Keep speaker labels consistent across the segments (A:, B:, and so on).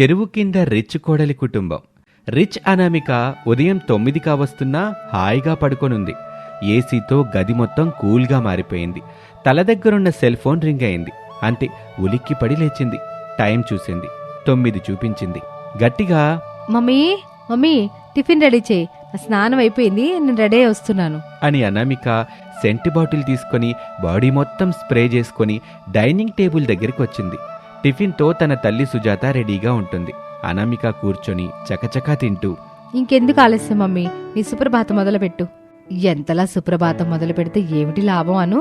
A: చెరువు కింద రిచ్ కోడలి కుటుంబం. రిచ్ అనామిక ఉదయం తొమ్మిది కావస్తున్నా హాయిగా పడుకొనుంది. ఏసీతో గది మొత్తం కూల్గా మారిపోయింది. తల దగ్గరున్న సెల్ ఫోన్ రింగ్ అయింది. అంతే ఉలిక్కి పడి లేచింది. టైం చూసింది. తొమ్మిది చూపించింది. గట్టిగా
B: మమ్మీ మమ్మీ టిఫిన్ రెడీ చేయి. స్నానం అయిపోయింది. నేను రెడీ వస్తున్నాను.
A: అని అనామిక సెంటి బాటిల్ తీసుకొని బాడీ మొత్తం స్ప్రే చేసుకొని డైనింగ్ టేబుల్ దగ్గరికి వచ్చింది. టిఫిన్తో తన తల్లి సుజాత రెడీగా ఉంటుంది. అనామిక కూర్చొని చకచకా తింటూ
B: ఇంకెందుకు ఆలస్యం మమ్మీ? నీ సుప్రభాతం మొదలుపెట్టు. ఎంతలా సుప్రభాతం మొదలు పెడితే ఏమిటి లాభం అను?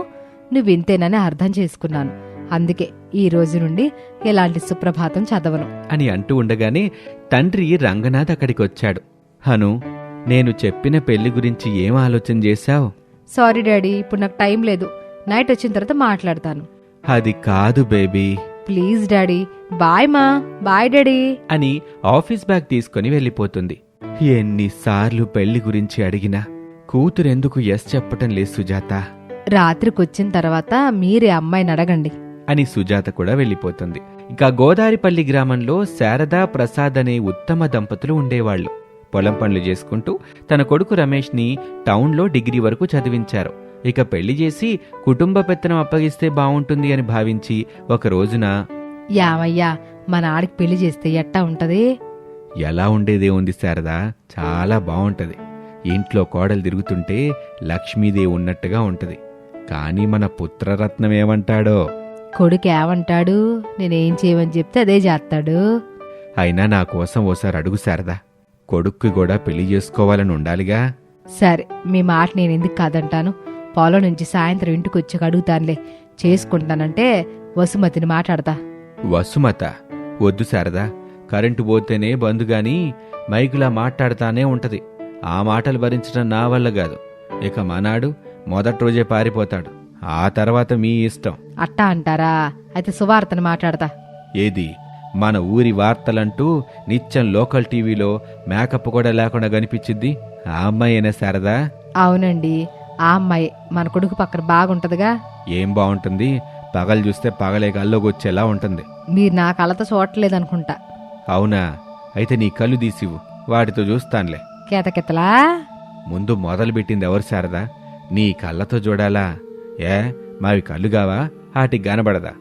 B: నువ్వు వింతేనని అర్థం చేసుకున్నాను. అందుకే ఈ రోజు నుండి ఎలాంటి సుప్రభాతం చదవను.
A: అని అంటూ ఉండగానే తండ్రి రంగనాథ్ అక్కడికి వచ్చాడు హను నేను చెప్పిన పెళ్ళి గురించి ఏం ఆలోచన చేశావు?
B: సారీ డాడీ ఇప్పుడు నాకు టైం లేదు. నైట్ వచ్చిన తర్వాత మాట్లాడతాను.
A: అది కాదు బేబీ.
B: Please daddy. బాయ్ మా. Bye daddy.
A: అని ఆఫీస్ బ్యాగ్ తీసుకుని వెళ్ళిపోతుంది. ఎన్నిసార్లు పెళ్ళి గురించి అడిగినా కూతురెందుకు ఎస్ చెప్పటం లేదు సుజాత.
B: రాత్రికి వచ్చిన తర్వాత మీరే అమ్మాయిని అడగండి.
A: అని సుజాత కూడా వెళ్ళిపోతుంది. ఇక గోదారిపల్లి గ్రామంలో శారదా ప్రసాద్ అనే ఉత్తమ దంపతులు ఉండేవాళ్ళు పొలం పనులు చేసుకుంటూ తన కొడుకు రమేష్ని టౌన్లో డిగ్రీ వరకు చదివించారు. ఇక పెళ్ళి చేసి కుటుంబ పెత్తనం అప్పగిస్తే బావుంటుంది అని భావించి ఒక రోజున
B: యామయ్యా మన ఆడికి పెళ్ళి చేస్తే ఎట్టా ఉంటది?
A: ఎలా ఉండేదే ఉంది శారదా? చాలా బావుంటది. ఇంట్లో కోడలు తిరుగుతుంటే లక్ష్మీదేవి ఉన్నట్టుగా ఉంటది. కానీ మన పుత్రరత్నం ఏమంటాడో?
B: కొడుకు ఏమంటాడు? నేనేం చేయమని చెప్తే అదే చేస్తాడు.
A: అయినా నా కోసం ఓసారి అడుగు శారదా. కొడుక్కి కూడా పెళ్ళి చేసుకోవాలని ఉండాలిగా?
B: సరే మీ మాట నేను ఎందుకు కాదంటాను? పొలం నుంచి సాయంత్రం ఇంటికి వచ్చి అడుగుతానులే. చేసుకుంటానంటే వసుమతిని మాట్లాడతా.
A: వసుమత? వద్దు శారదా. కరెంటు పోతేనే బంద్ గాని మైకులా మాట్లాడుతానే ఉంటది. ఆ మాటలు భరించడం నా వల్ల కాదు. ఇక మనాడు మొదటి రోజే పారిపోతాడు. ఆ తర్వాత మీ ఇష్టం.
B: అట్టా అంటారా? అయితే సువార్తను మాట్లాడతా.
A: ఏది? మన ఊరి వార్తలంటూ నిత్యం లోకల్ టీవీలో మేకప్ కూడా లేకుండా కనిపించిద్ది. ఆ అమ్మాయినా శారదా?
B: అవునండి. ఆ అమ్మాయి మన కొడుకు పక్కన బాగుంటదిగా?
A: ఏం బాగుంటుంది? పగలు చూస్తే పగలే కల్లోకి వచ్చేలా ఉంటుంది.
B: మీరు నా కళ్ళతో చూడట్లేదనుకుంటా.
A: అవునా? అయితే నీ కళ్ళు తీసివు వాటితో చూస్తానులే.
B: కేతకెత్తలా
A: ముందు మొదలుపెట్టింది ఎవరు శారదా? నీ కళ్ళతో చూడాలా? ఏ? మావి కళ్ళు కావా? వాటికి కనబడదా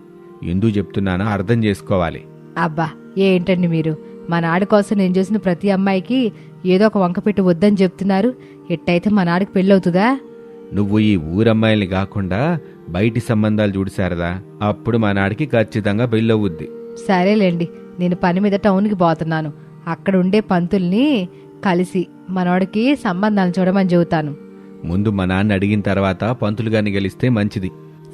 A: ఎందుకు చెప్తున్నానో అర్థం చేసుకోవాలి.
B: అబ్బా ఏంటండి మీరు? మా నాడి కోసం నేను చూసిన ప్రతి అమ్మాయికి ఏదో ఒక వంక పెట్టి వద్దని చెప్తున్నారు. ఎట్టయితే మా నాడికి పెళ్ళవుతుందా?
A: నువ్వు ఈ ఊరమ్మాయిల్ని కాకుండా బయటి సంబంధాలు చూడు శారదా. అప్పుడు మా నాడికి ఖచ్చితంగా పెళ్ళవుద్ది.
B: సరేలేండి నేను పని మీద టౌన్కి పోతున్నాను. అక్కడ ఉండే పంతుల్ని కలిసి మనోడికి సంబంధాలు చూడమని చెబుతాను.
A: ముందు మా నాన్న అడిగిన తర్వాత పంతులు గారిని గెలిస్తే మంచిది.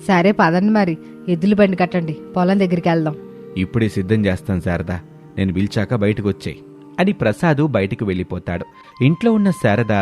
B: సరే పదండి మరి. ఎద్దుల బండి కట్టండి. పొలం దగ్గరికి వెళ్దాం.
A: ఇప్పుడే సిద్ధం చేస్తాను శారదా. నేను పిలిచాక బయటకు వచ్చేయి అని ప్రసాదు బయటికి వెళ్ళిపోతాడు. ఇంట్లో ఉన్న శారద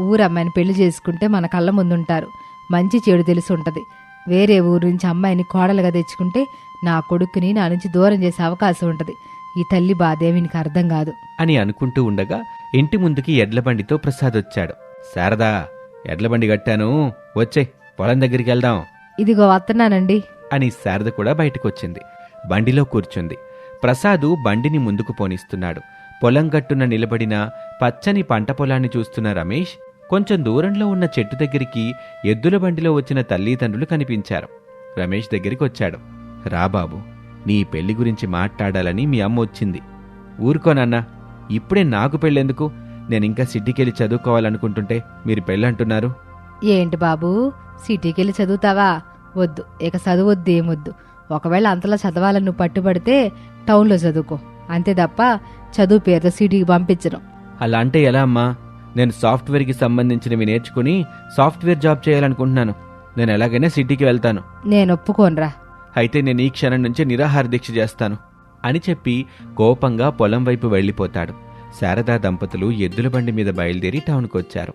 B: ఊరమ్మాయిని పెళ్ళి చేసుకుంటే మన కళ్ళ ముందుంటారు. మంచి చెడు తెలిసి ఉంటది వేరే ఊరు నుంచి అమ్మాయిని కోడలుగా తెచ్చుకుంటే నా కొడుకుని నా నుంచి దూరం చేసే అవకాశం ఉంటది. ఈ తల్లి బాధేమి నీకు అర్థం కాదు.
A: అని అనుకుంటూ ఉండగా ఇంటి ముందుకి ఎడ్లబండితో ప్రసాద్ వచ్చాడు. శారదా ఎడ్లబండి కట్టాను. వచ్చే పొలం దగ్గరికి వెళ్దాం.
B: ఇదిగో వస్తున్నానండి.
A: అని శారద కూడా బయటకొచ్చింది. బండిలో కూర్చుంది. ప్రసాదు బండిని ముందుకు పోనిస్తున్నాడు. పొలం గట్టున నిలబడిన పచ్చని పంట పొలాన్ని చూస్తున్న రమేష్ కొంచెం దూరంలో ఉన్న చెట్టు దగ్గరికి ఎద్దుల బండిలో వచ్చిన తల్లిదండ్రులు కనిపించారు. రమేష్ దగ్గరికి వచ్చాడు రా బాబు నీ పెళ్ళి గురించి మాట్లాడాలని మీ అమ్మ వచ్చింది. ఊరుకోనన్నా ఇప్పుడే నాకు పెళ్ళెందుకు? నేను ఇంకా సిటీకెళ్ళి చదువుకోవాలనుకుంటుంటే మీరు పెళ్ళంటున్నారు.
B: ఏంటి బాబు సిటీకి వెళ్ళి చదువుతావా? వద్దు ఇక చదువొద్దు ఏమొద్దు. ఒకవేళ అంతలా చదవాలని నువ్వు పట్టుబడితే టౌన్లో చదువుకో. అంతే తప్ప చదువు పేరుతో సిటీకి పంపించడం
A: అలా అంటే ఎలా అమ్మా? నేను సాఫ్ట్వేర్కి సంబంధించినవి నేర్చుకుని సాఫ్ట్వేర్ జాబ్ చేయాలనుకుంటున్నాను. నేను ఎలాగైనా సిటీకి వెళ్తాను.
B: నేను ఒప్పుకోనరా.
A: అయితే నేను ఈ క్షణం నుంచి నిరాహార దీక్ష చేస్తాను అని చెప్పి కోపంగా పొలం వైపు వెళ్ళిపోతాడు. శారదా దంపతులు ఎద్దుల బండి మీద బయలుదేరి టౌన్కు వచ్చారు.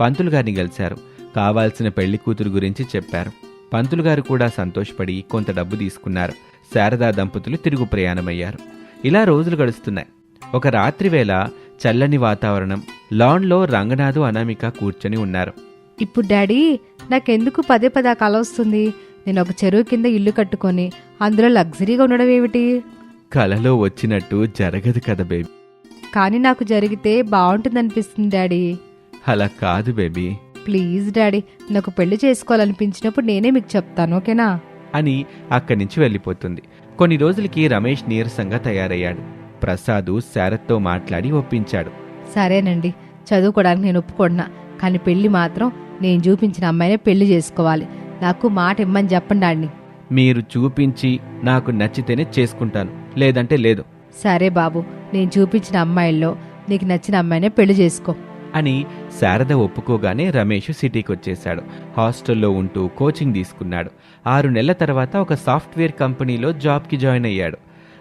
A: పంతులు గారిని కలిశారు. కావాల్సిన పెళ్ళి కూతురు గురించి చెప్పారు. పంతులు గారు కూడా సంతోషపడి కొంత డబ్బు తీసుకున్నారు. శారదా దంపతులు తిరుగు ప్రయాణమయ్యారు. ఇలా రోజులు గడుస్తున్నాయి. ఒక రాత్రి వేళ చల్లని వాతావరణం లాన్లో రంగనాథు అనామిక కూర్చొని ఉన్నారు.
B: ఇప్పుడు డాడీ నాకెందుకు పదే పదే కల వస్తుంది? నేను ఒక చెరువు కింద ఇల్లు కట్టుకొని అందులో లగ్జరీగా ఉండడం ఏమిటి?
A: కలలో వచ్చినట్టు జరగదు కదా బేబీ.
B: కానీ నాకు జరిగితే బాగుంటుందనిపిస్తుంది డాడీ.
A: అలా కాదు బేబీ.
B: ప్లీజ్ డాడీ నాకు పెళ్ళి చేసుకోవాలనిపించినప్పుడు నేనే మీకు చెప్తాను ఓకేనా?
A: అని అక్కడి నుంచి వెళ్ళిపోతుంది. కొన్ని రోజులకి రమేష్ నీరసంగా తయారయ్యాడు. ప్రసాదు శారత్తో మాట్లాడి ఒప్పించాడు.
B: సరేనండి. చదువుకోవడానికి నేను ఒప్పుకుంటున్నా కానీ పెళ్ళి మాత్రం నేను చూపించిన అమ్మాయినే పెళ్ళి చేసుకోవాలి. నాకు మాట ఇమ్మని చెప్పండి డాడీ
A: మీరు చూపించి నాకు నచ్చితేనే చేసుకుంటాను. లేదంటే లేదు.
B: సరే బాబు నేను చూపించిన అమ్మాయిల్లో నీకు నచ్చిన అమ్మాయినే పెళ్ళి చేసుకో.
A: అని శారద ఒప్పుకోగానే రమేష్ సిటీకి వచ్చేశాడు హాస్టల్లో ఉంటూ కోచింగ్ తీసుకున్నాడు. ఆరు నెలల తర్వాత ఒక సాఫ్ట్వేర్ కంపెనీలో జాబ్కి జాయిన్ అయ్యాడు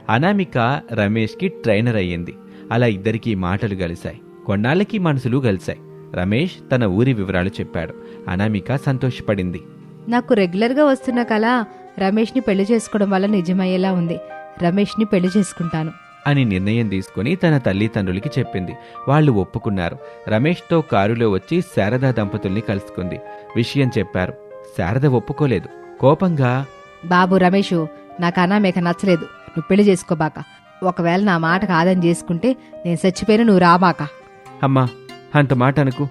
A: అనామిక రమేష్కి ట్రైనర్ అయ్యింది. అలా ఇద్దరికీ మాటలు కలిశాయి కొన్నాళ్ళకి మనసులు కలిశాయి రమేష్ తన ఊరి వివరాలు చెప్పాడు. అనామిక సంతోషపడింది.
B: నాకు రెగ్యులర్గా వస్తున్న కళ రమేష్ని పెళ్ళి చేసుకోవడం వల్ల నిజమయ్యేలా ఉంది. రమేష్ని పెళ్ళి చేసుకుంటాను.
A: అని నిర్ణయం తీసుకుని తన తల్లిదండ్రులకి చెప్పింది. వాళ్ళు ఒప్పుకున్నారు. రమేష్తో కారులో వచ్చి శారదా దంపతుల్ని కలుసుకుంది. విషయం చెప్పారు. శారద ఒప్పుకోలేదు. కోపంగా
B: బాబు రమేషు నాకు అనామేక నచ్చలేదు. నువ్వు పెళ్ళి చేసుకోబాక. ఒకవేళ నా మాట కాదని చేసుకుంటే నేను చచ్చిపోయిన నువ్వు రాబాక.
A: అమ్మా అంత మాట అనుకు.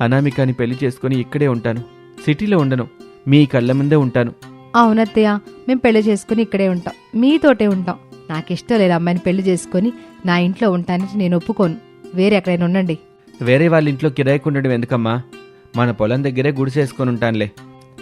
A: అనామికాని పెళ్ళి చేసుకుని ఇక్కడే ఉంటాను. సిటీలో ఉండను. మీ కళ్ళ ముందే ఉంటాను.
B: అవునత్తయ్య మేము పెళ్ళి చేసుకుని ఇక్కడే ఉంటాం. మీతోటే ఉంటాం. నాకు ఇష్టం లేదు అమ్మాయిని పెళ్ళి చేసుకుని నా ఇంట్లో ఉంటానికి నేను ఒప్పుకోను. వేరే ఎక్కడైనా ఉండండి.
A: వేరే వాళ్ళ ఇంట్లో కిరాయికి ఉండడం ఎందుకమ్మా? మన పొలం దగ్గరే గుడిసేసుకొని ఉంటానులే.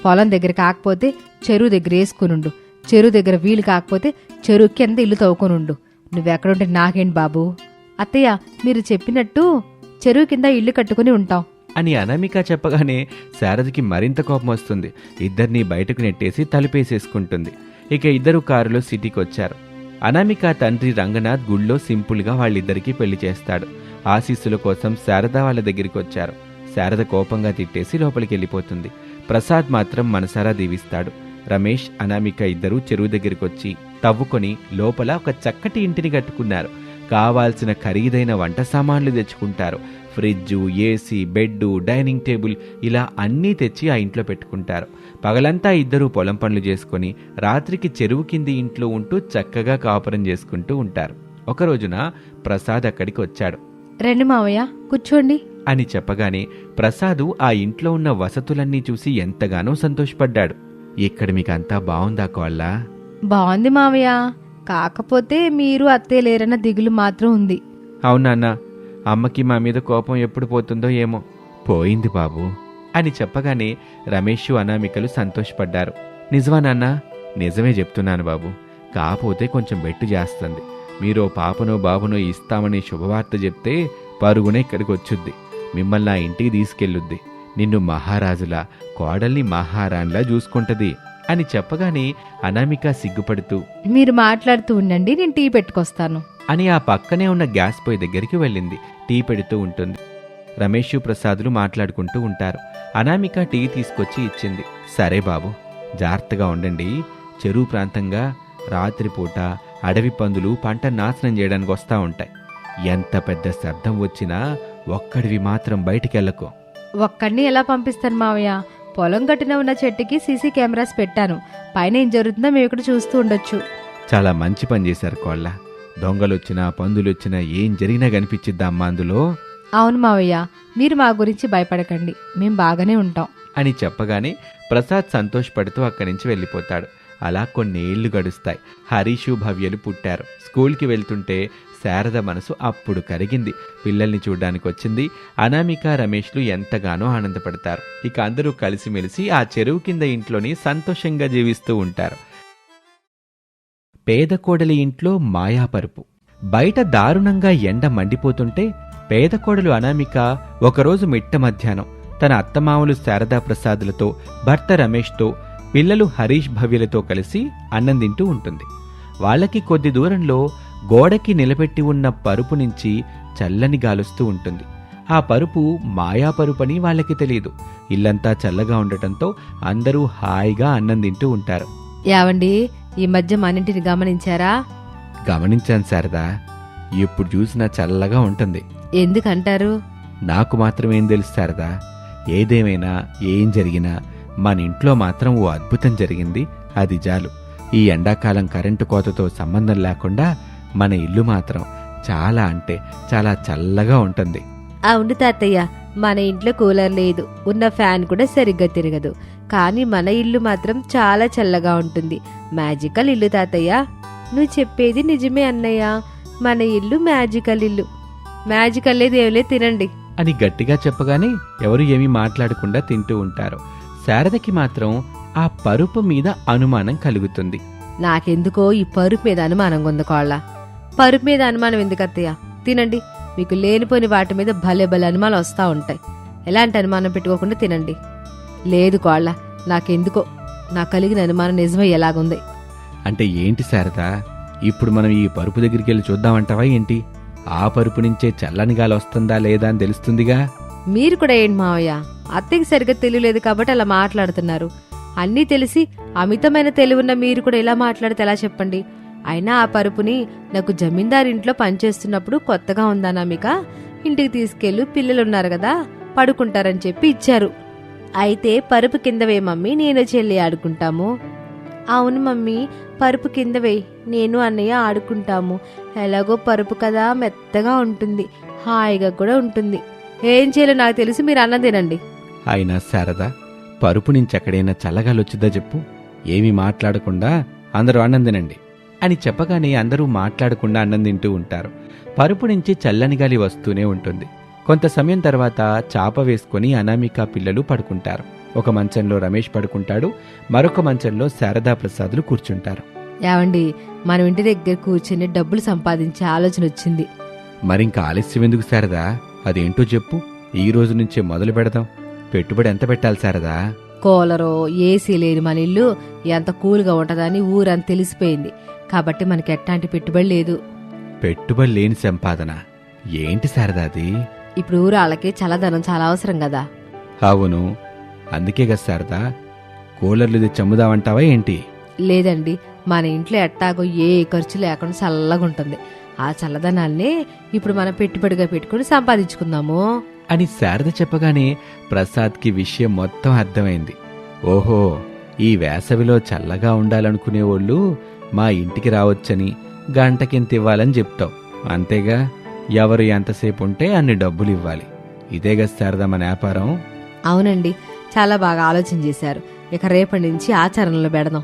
B: పొలం దగ్గర కాకపోతే చెరువు దగ్గర వేసుకునుండు. చెరువు దగ్గర వీలు కాకపోతే చెరువు కింద ఇల్లు తవ్వుకొనుండు. నువ్వెక్కడుంటే నాకేంటి బాబు? అత్తయ్య మీరు చెప్పినట్టు చెరువు కింద ఇల్లు కట్టుకుని ఉంటాం.
A: అని అనామిక చెప్పగానే శారదకి మరింత కోపం వస్తుంది. ఇద్దరిని బయటకు నెట్టేసి తలుపేసేసుకుంటుంది. ఇక ఇద్దరు కారులో సిటీకి వచ్చారు అనామిక తండ్రి రంగనాథ్ గుళ్ళో సింపుల్గా వాళ్ళిద్దరికీ పెళ్ళి చేస్తాడు. ఆశీస్సుల కోసం శారద వాళ్ళ దగ్గరికి వచ్చారు శారద కోపంగా తిట్టేసి లోపలికి వెళ్ళిపోతుంది ప్రసాద్ మాత్రం మనసారా దీవిస్తాడు. రమేష్ అనామిక ఇద్దరూ చెరువు దగ్గరికి వచ్చి తవ్వుకొని లోపల ఒక చక్కటి ఇంటిని కట్టుకున్నారు. కావాల్సిన ఖరీదైన వంట సామాన్లు తెచ్చుకుంటారు. Fridge AC bed dining table ఇలా అన్నీ తెచ్చి ఆ ఇంట్లో పెట్టుకుంటారు. పగలంతా ఇద్దరూ పొలం పనులు చేసుకొని రాత్రికి చెరువు కింది ఇంట్లో ఉంటూ చక్కగా కాపురం చేసుకుంటూ ఉంటారు. ఒక రోజున ప్రసాద్ అక్కడికి వచ్చాడు.
B: రండి మావయ్య కూర్చోండి.
A: అని చెప్పగానే ప్రసాదు ఆ ఇంట్లో ఉన్న వసతులన్నీ చూసి ఎంతగానో సంతోషపడ్డాడు. ఇక్కడ మీకంతా బాగుందా కోళ్ళ?
B: బాగుంది మావయ్య. కాకపోతే మీరు అత్తయ్య లేరన్న దిగులు మాత్రం ఉంది.
A: అవునాన్న అమ్మకి మా మీద కోపం ఎప్పుడు పోతుందో ఏమో. పోయింది బాబు. అని చెప్పగానే రమేష్ అనామికలు సంతోషపడ్డారు. నిజమా నాన్న? నిజమే చెప్తున్నాను బాబు. కాపోతే కొంచెం బెట్టు చేస్తుంది. మీరు పాపనో బాబునో ఇస్తామని శుభవార్త చెప్తే పరుగునే ఇక్కడికి వచ్చుద్ది మిమ్మల్ని ఆ ఇంటికి తీసుకెళ్ళుద్ది. నిన్ను మహారాజులా కోడల్ని మహారాణిలా చూసుకుంటది. అని చెప్పగానే అనామిక సిగ్గుపడుతూ
B: మీరు మాట్లాడుతూ ఉండండి నేను టీ పెట్టుకొస్తాను.
A: అని ఆ పక్కనే ఉన్న గ్యాస్ పొయ్యి దగ్గరికి వెళ్ళింది. టీ పెడుతూ ఉంటుంది. రమేష్ ప్రసాదులు మాట్లాడుకుంటూ ఉంటారు. అనామిక టీ తీసుకొచ్చి ఇచ్చింది. సరే బాబు జాగ్రత్తగా ఉండండి. చెరువు ప్రాంతంగా రాత్రిపూట అడవి పందులు పంట నాశనం చేయడానికి వస్తూ ఉంటాయి. ఎంత పెద్ద శబ్దం వచ్చినా ఒక్కడివి మాత్రం బయటికెళ్ళకు.
B: ఒక్కడిని ఎలా పంపిస్తాను మావయ్య? పొలం గట్టున ఉన్న చెట్టుకి సీసీ కెమెరాస్ పెట్టాను. పైన ఏం జరుగుతుందో మేము ఇక్కడ చూస్తూ ఉండొచ్చు.
A: చాలా మంచి పని చేశారు కోళ్ళ. దొంగలొచ్చినా పందులొచ్చినా ఏం జరిగినా కనిపించిద్దా అమ్మా అందులో?
B: అవును మావయ్య మీరు మా గురించి భయపడకండి. మేము బాగానే ఉంటాం.
A: అని చెప్పగానే ప్రసాద్ సంతోషపడుతూ అక్కడి నుంచి వెళ్ళిపోతాడు. అలా కొన్నేళ్ళు గడుస్తాయి. హరీషు భవ్యలు పుట్టారు. స్కూల్కి వెళ్తుంటే శారద మనసు అప్పుడు కరిగింది. పిల్లల్ని చూడ్డానికి వచ్చింది. అనామిక రమేష్లు ఎంతగానో ఆనందపడతారు. ఇక అందరూ కలిసిమెలిసి ఆ చెరువు కింద ఇంట్లోని సంతోషంగా జీవిస్తూ ఉంటారు. పేద కోడలి ఇంట్లో మాయాపరుపు. బయట దారుణంగా ఎండ మండిపోతుంటే పేద కోడలు అనామిక ఒకరోజు మిట్ట మధ్యాహ్నం తన అత్తమామలు శారదా ప్రసాదులతో భర్త రమేష్తో పిల్లలు హరీష్ భవ్యలతో కలిసి అన్నం తింటూ ఉంటుంది. వాళ్ళకి కొద్ది దూరంలో గోడకి నిలబెట్టి ఉన్న పరుపు నుంచి చల్లని గాలుస్తూ ఉంటుంది. ఆ పరుపు మాయా పరుపని వాళ్ళకి తెలియదు. ఇల్లంతా చల్లగా ఉండటంతో అందరూ హాయిగా అన్నం తింటూ ఉంటారు.
B: యావండి ఈ మధ్య మనింటిని గమనించారా?
A: గమనించాను శారదా. ఎప్పుడు చూసినా చల్లగా ఉంటుంది.
B: ఎందుకంటారు?
A: నాకు మాత్రం ఏం తెలుసు శారదా. ఏదేమైనా ఏం జరిగినా మన ఇంట్లో మాత్రం ఓ అద్భుతం జరిగింది. అది జాలు ఈ ఎండాకాలం కరెంటు కోతతో సంబంధం లేకుండా మన ఇల్లు మాత్రం చాలా అంటే చాలా చల్లగా ఉంటుంది.
B: అవును తాతయ్య మన ఇంట్లో కూలర్ లేదు ఉన్న ఫ్యాన్ కూడా సరిగ్గా తిరగదు. కానీ మన ఇల్లు మాత్రం చాలా చల్లగా ఉంటుంది. మ్యాజికల్ ఇల్లు తాతయ్య. నువ్వు చెప్పేది నిజమే అన్నయ్య. మన ఇల్లు మ్యాజికల్ ఇల్లు. మ్యాజికల్ లేదు ఏమలే తినండి.
A: అని గట్టిగా చెప్పగానే ఎవరు ఏమీ మాట్లాడకుండా తింటూ ఉంటారు. శారదకి మాత్రం ఆ పరుపు మీద అనుమానం కలుగుతుంది.
B: నాకెందుకో ఈ పరుపు మీద అనుమానం ఉంది కోళ్ళ. పరుపు మీద అనుమానం ఎందుకు అత్తయ్య? తినండి. మీకు లేనిపోని వాటి మీద భలే భలే అనుమానాలు వస్తూ ఉంటాయి. ఎలాంటి అనుమానం పెట్టుకోకుండా తినండి. లేదు కోళ్ళ నాకెందుకో? నాకు కలిగిన అనుమానం నిజమే ఎలాగుంది?
A: అంటే ఏంటి శారదా? ఇప్పుడు మనం ఈ పరుపు దగ్గరికి వెళ్ళి చూద్దామంటావా ఏంటి? ఆ పరుపు నుంచే చల్లని గాలి వస్తుందా లేదా అని తెలుస్తుందిగా?
B: మీరు కూడా ఏంటి మావయ్య? అత్తయ్యకి సరిగ్గా తెలియలేదు కాబట్టి అలా మాట్లాడుతున్నారు. అన్నీ తెలిసి అమితమైన తెలివున్న మీరు కూడా ఇలా మాట్లాడితే ఎలా చెప్పండి. అయినా ఆ పరుపుని నాకు జమీందారింట్లో పనిచేస్తున్నప్పుడు కొత్తగా ఉందా మీక ఇంటికి తీసుకెళ్ళు పిల్లలు ఉన్నారు కదా పడుకుంటారని చెప్పి ఇచ్చారు. అయితే పరుపు కింద వే మమ్మీ నేను చెల్లి ఆడుకుంటాము. అవును మమ్మీ పరుపు కింద వేయి నేను అన్నయ్య ఆడుకుంటాము. ఎలాగో పరుపు కదా మెత్తగా ఉంటుంది హాయిగా కూడా ఉంటుంది. ఏం చేయాలో నాకు తెలిసి మీరు అన్నం తినండి.
A: అయినా శారదా పరుపు నుంచి ఎక్కడైనా చల్లగాలి వచ్చిద్దా చెప్పు. ఏమీ మాట్లాడకుండా అందరూ అన్నం తినండి. అని చెప్పగానే అందరూ మాట్లాడకుండా అన్నం తింటూ ఉంటారు. పరుపు నుంచి చల్లని గాలి వస్తూనే ఉంటుంది. కొంత సమయం తర్వాత చాప వేసుకొని అనామిక పిల్లలు పడుకుంటారు. ఒక మంచంలో రమేష్ పడుకుంటాడు. మరొక మంచంలో శారదా ప్రసాదులు కూర్చుంటారు.
B: ఏవండి మనం ఇంటి దగ్గర కూర్చుని డబ్బులు సంపాదించే ఆలోచన వచ్చింది.
A: మరింక ఆలస్యం ఎందుకు శారదా? అదేంటో చెప్పు. ఈ రోజు నుంచే మొదలు పెడదాం. పెట్టుబడి ఎంత పెట్టాలి శారదా?
B: కూలరో ఏసీ లేని మన ఇల్లు ఎంత కూల్గా ఉంటదని ఊరంతా తెలిసిపోయింది. కాబట్టి మనకి ఎట్లాంటి పెట్టుబడి లేదు.
A: పెట్టుబడి లేని సంపాదన. ఏంటి శారదా అది?
B: ఇప్పుడు ఊరాళ్ళకి చల్లదనం చాలా అవసరం కదా.
A: అవును. అందుకే కదా శారదా కూలర్లు తెచ్చి అమ్ముదామంటావా ఏంటి?
B: లేదండి. మన ఇంట్లో ఎట్టాగో ఏ ఖర్చు లేకుండా చల్లగా ఉంటుంది. ఆ చల్లదనాన్ని ఇప్పుడు మనం పెట్టుబడిగా పెట్టుకుని సంపాదించుకుందాము.
A: అని శారద చెప్పగానే ప్రసాద్కి విషయం మొత్తం అర్థమైంది. ఓహో ఈ వేసవిలో చల్లగా ఉండాలనుకునేవాళ్ళు మా ఇంటికి రావచ్చని గంటకింత ఇవ్వాలని చెప్తావు అంతేగా ఎవరు ఎంతసేపు ఉంటే అన్ని డబ్బులు ఇవ్వాలి ఇదేగా శారద మన వ్యాపారం?
B: అవునండి చాలా బాగా ఆలోచన చేశారు. ఇక రేపటి నుంచి ఆచరణలో పెడదాం.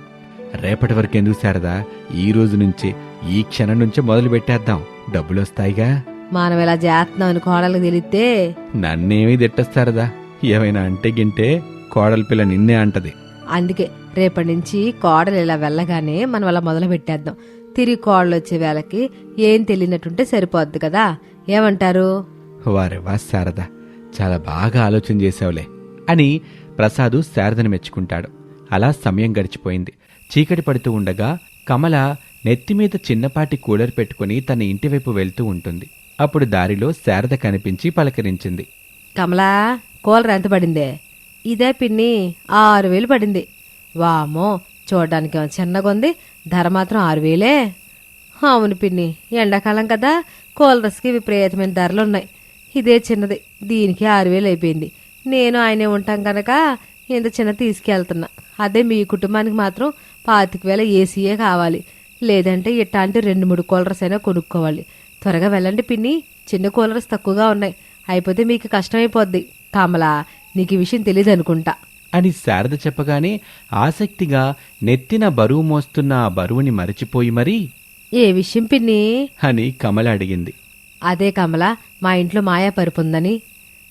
A: రేపటి వరకు ఎందుకు శారదా? ఈ రోజు నుంచే ఈ క్షణం నుంచే మొదలు పెట్టేద్దాం డబ్బులు వస్తాయిగా
B: మనం ఇలా చేస్తున్నాం అని కోడలకు తెలిస్తే
A: నన్నేమీ తిట్టస్తారదా? ఏమైనా అంటే గింటే కోడల పిల్ల నిన్నే అంటది.
B: అందుకే రేపటి నుంచి కోడలు ఇలా వెళ్ళగానే మనం అలా మొదలు పెట్టేద్దాం. తిరిగి కోడలు వచ్చే వేళకి ఏం తెలియనట్టుంటే సరిపోద్ది కదా? ఏమంటారు?
A: వారెవా శారద చాలా బాగా ఆలోచన చేశావులే అని ప్రసాదు శారదను మెచ్చుకుంటాడు. అలా సమయం గడిచిపోయింది. చీకటి పడుతూ ఉండగా కమల నెత్తిమీద చిన్నపాటి కూలర్ పెట్టుకుని తన ఇంటివైపు వెళ్తూ ఉంటుంది. అప్పుడు దారిలో శారద కనిపించి పలకరించింది.
B: కమలా కూలర్ ఎంత పడిందే? ఇదే పిన్ని ఆరు వేలు పడింది. వామో చూడడానికి చిన్నగా ఉంది ధర మాత్రం ఆరు వేలే. అవును పిన్ని ఎండాకాలం కదా కూలర్స్కి విపరీతమైన ధరలు ఉన్నాయి. ఇదే చిన్నది దీనికి ఆరు వేలు అయిపోయింది. నేను ఆయనే ఉంటాం కనుక ఇంత చిన్న తీసుకెళ్తున్నా. అదే మీ కుటుంబానికి మాత్రం పాతిక వేల ఏసీయే కావాలి. లేదంటే ఇట్లాంటి రెండు మూడు కూలర్స్ అయినా కొనుక్కోవాలి. త్వరగా వెళ్ళండి పిన్ని. చిన్న కూలర్స్ తక్కువగా ఉన్నాయి. అయిపోతే మీకు కష్టమైపోద్ది. కమలా నీకు ఈ విషయం తెలియదు అనుకుంటా
A: అని శారద చెప్పగానే ఆసక్తిగా నెత్తిన బరువు మోస్తున్న ఆ బరువుని మరిచిపోయి మరీ.
B: ఏ విషయం పిన్ని?
A: అని కమల అడిగింది.
B: అదే కమల మా ఇంట్లో మాయాపరుపు ఉందని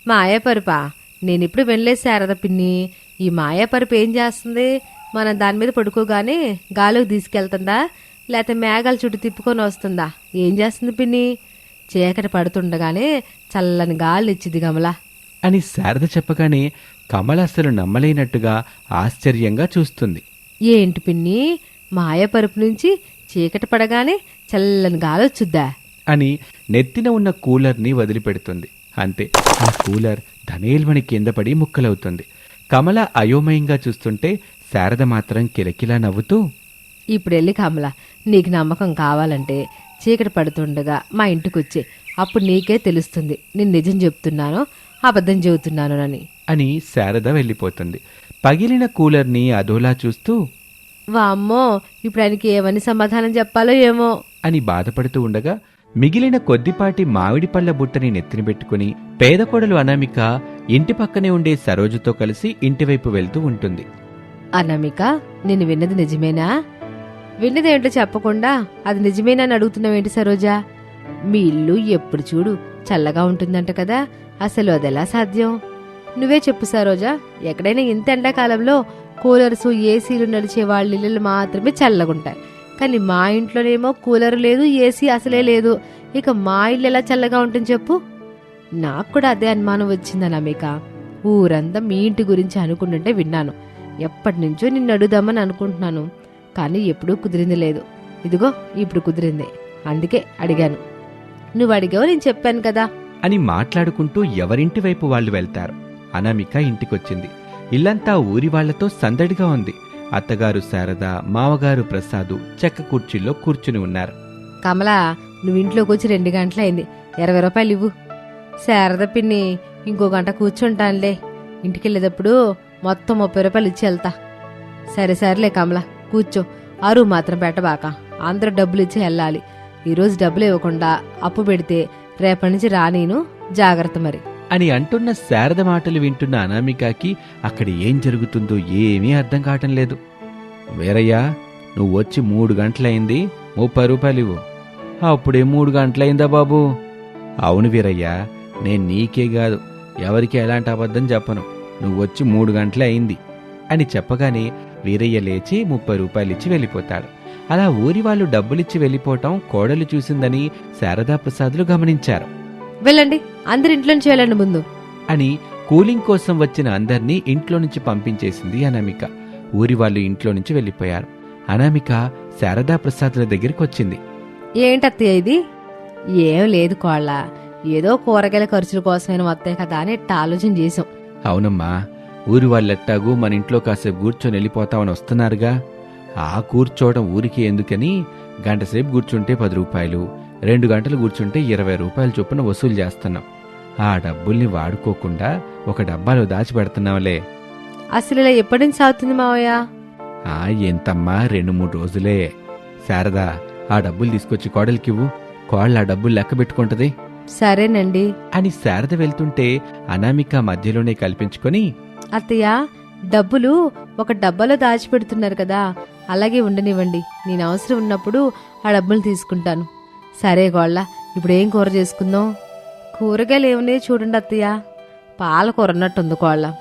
B: మాయాపరుపా? నేను ఇప్పుడు వెళ్ళలేదు శారద పిన్ని. ఈ మాయాపరుపు ఏం చేస్తుంది? మనం దాని మీద పడుకోగానే గాలికి తీసుకెళ్తుందా? లేకపోతే మేఘాల చుట్టూ తిప్పుకొని వస్తుందా? ఏం చేస్తుంది పిన్ని? చీకటి పడుతుండగానే చల్లని గాలి ఇచ్చింది కమల.
A: అని శారద చెప్పగానే కమల అసలు నమ్మలేనట్టుగా ఆశ్చర్యంగా చూస్తుంది.
B: ఏంటి పిన్ని? మాయాపరుపు నుంచి చీకటి పడగానే చల్లని గాలి వచ్చుద్దా?
A: అని నెత్తిన ఉన్న కూలర్ని వదిలిపెడుతుంది. అంతే ఆ కూలర్ ధనేల్మణి కింద పడి ముక్కలవుతుంది. కమల అయోమయంగా చూస్తుంటే శారద మాత్రం కిలకిలా నవ్వుతూ
B: ఇప్పుడు వెళ్ళి కమల నీకు నమ్మకం కావాలంటే చీకటి పడుతుండగా మా ఇంటికి వచ్చే అప్పుడు నీకే తెలుస్తుంది. నేను నిజం చెప్తున్నానో అబద్ధం చెబుతున్నాను అని
A: అని శారద వెళ్ళిపోతుంది. పగిలిన కూలర్ని అదోలా చూస్తూ
B: వామ్మో ఇప్పుడు ఆయనకి ఏమని సమాధానం చెప్పాలో ఏమో.
A: అని బాధపడుతూ ఉండగా మిగిలిన కొద్దిపాటి మామిడి పళ్ళ బుట్టని నెత్తిన పెట్టుకుని పేద కోడలు అనామిక ఇంటి పక్కనే ఉండే సరోజుతో కలిసి ఇంటివైపు వెళ్తూ ఉంటుంది.
B: అనామిక నేను విన్నది నిజమేనా? విన్నది ఏంటో చెప్పకుండా అది నిజమేనని అడుగుతున్నావేంటి సరోజా? మీ ఇల్లు ఎప్పుడు చూడు చల్లగా ఉంటుందంట కదా అసలు అదెలా సాధ్యం? నువ్వే చెప్పు సరోజా ఎక్కడైనా ఇంత ఎండాకాలంలో కూలర్స్ ఏసీలు నడిచే వాళ్ళ ఇళ్ళు మాత్రమే చల్లగుంటాయి. కానీ మా ఇంట్లోనేమో కూలర్ లేదు ఏసీ అసలే లేదు. ఇక మా ఇల్లు ఎలా చల్లగా ఉంటుంది చెప్పు? నాకు కూడా అదే అనుమానం వచ్చింది అనామిక. ఊరంతా మీ ఇంటి గురించి అనుకుంటుంటే విన్నాను. ఎప్పటి నుంచో నిన్ను అడుగుదామని అనుకుంటున్నాను. కానీ ఎప్పుడూ కుదిరింది లేదు. ఇదిగో ఇప్పుడు కుదిరింది. అందుకే అడిగాను. నువ్వు అడిగావు నేను చెప్పాను కదా.
A: అని మాట్లాడుకుంటూ ఎవరింటి వైపు వాళ్ళు వెళ్తారు. అనామిక ఇంటికొచ్చింది. ఇల్లంతా ఊరి వాళ్ళతో సందడిగా ఉంది. అత్తగారు శారద మావగారు ప్రసాదు చెక్క కుర్చీల్లో కూర్చుని ఉన్నారు.
B: కమలా నువ్వు ఇంట్లోకి వచ్చి రెండు గంటలైంది. ఇరవై రూపాయలు ఇవ్వు. శారద పిన్ని ఇంకో గంట కూర్చుంటానులే. ఇంటికి వెళ్ళేటప్పుడు మొత్తం ముప్పై రూపాయలు ఇచ్చి వెళ్తా. సరే సరేలే కమల. కూర్చో. అరువు మాత్రం పెట్టబాక. అందరూ డబ్బులు ఇచ్చి వెళ్ళాలి. ఈరోజు డబ్బులు ఇవ్వకుండా అప్పు పెడితే రేపటి నుంచి రానీను జాగ్రత్త మరి.
A: అని అంటున్న శారద మాటలు వింటున్న అనామికకి అక్కడ ఏం జరుగుతుందో ఏమీ అర్థం కావటం లేదు. వీరయ్యా నువ్వు వచ్చి మూడు గంటలైంది ముప్పై రూపాయలు ఇవ్వు. అప్పుడే మూడు గంటలైందా బాబు? అవును వీరయ్యా నేను నీకే కాదు ఎవరికి ఎలాంటి అబద్ధం చెప్పను. నువ్వు వచ్చి మూడు గంటలే అయింది అని చెప్పగానే వీరయ్య లేచి ముప్పై రూపాయలు ఇచ్చి వెళ్ళిపోతాడు. అలా ఊరి వాళ్ళు డబ్బులిచ్చి వెళ్ళిపోవటం కోడలు చూసిందని శారదా ప్రసాదులు గమనించారు.
B: వెళ్ళండి అందరి ఇంట్లో నుంచి వెళ్ళండి ముందు.
A: అని కూలింగ్ కోసం వచ్చిన అందర్నీ ఇంట్లో నుంచి పంపించేసింది అనామిక. ఊరి వాళ్ళు ఇంట్లో నుంచి వెళ్ళిపోయారు. అనామిక శారదా ప్రసాదుల దగ్గరికి వచ్చింది
B: ఏంటత్తయ్య ఇది? ఏం లేదు కోళ్ళ. ఏదో కూరగాయల ఖర్చుల కోసమైనా వస్తాయి కదా అని ఆలోచన చేసాం
A: అవునమ్మా. ఊరి వాళ్ళెట్టాగు మన ఇంట్లో కాసేపు కూర్చొని వెళ్ళిపోతామని వస్తున్నారుగా? ఆ కూర్చోవడం ఊరికి ఎందుకని? గంటసేపు కూర్చుంటే పది రూపాయలు రెండు గంటలు కూర్చుంటే ఇరవై రూపాయల చొప్పున వసూలు చేస్తున్నాం. ఆ డబ్బుల్ని వాడుకోకుండా ఒక డబ్బాలో దాచిపెడుతున్నాంలే
B: అసలు ఇలా ఎప్పటి నుంచి సాగుతుంది మావయ్య?
A: ఆ ఎంతమ్మా రెండు మూడు రోజులే. శారదా ఆ డబ్బులు తీసుకొచ్చి కోడలికివ్వు కోళ్ళ ఆ డబ్బులు లెక్క పెట్టుకుంటది.
B: సరేనండి.
A: అని శారద వెళ్తుంటే అనామిక మధ్యలోనే కల్పించుకొని
B: అత్తయ్య డబ్బులు ఒక డబ్బాలో దాచిపెడుతున్నారు కదా అలాగే ఉండనివ్వండి. నేను అవసరం ఉన్నప్పుడు ఆ డబ్బులు తీసుకుంటాను. సరే గోళ్ళ ఇప్పుడు ఏం కూర చేసుకుందాం? కూరగాయలు ఏమున్నాయో చూడండి అత్తయ్య. పాలకూర ఉన్నట్టుంది కోళ్ళ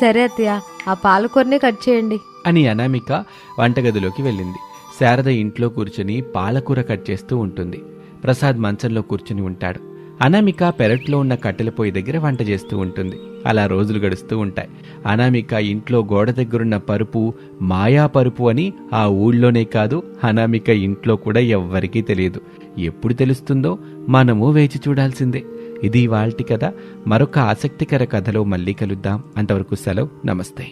B: సరే అత్తయ్య ఆ పాలకూరనే కట్ చేయండి.
A: అని అనామిక వంటగదిలోకి వెళ్ళింది. శారద ఇంట్లో కూర్చుని పాలకూర కట్ చేస్తూ ఉంటుంది. ప్రసాద్ మంచంలో కూర్చుని ఉంటాడు. అనామిక పెరట్లో ఉన్న కట్టెల పొయ్యి దగ్గర వంట చేస్తూ ఉంటుంది. అలా రోజులు గడుస్తూ ఉంటాయి. అనామిక ఇంట్లో గోడ దగ్గరున్న పరుపు మాయా పరుపు అని ఆ ఊళ్ళోనే కాదు అనామిక ఇంట్లో కూడా ఎవ్వరికీ తెలియదు. ఎప్పుడు తెలుస్తుందో మనము వేచి చూడాల్సిందే. ఇది వాళ్ళ కథ. మరొక ఆసక్తికర కథలో మళ్ళీ కలుద్దాం. అంతవరకు సెలవు. నమస్తే.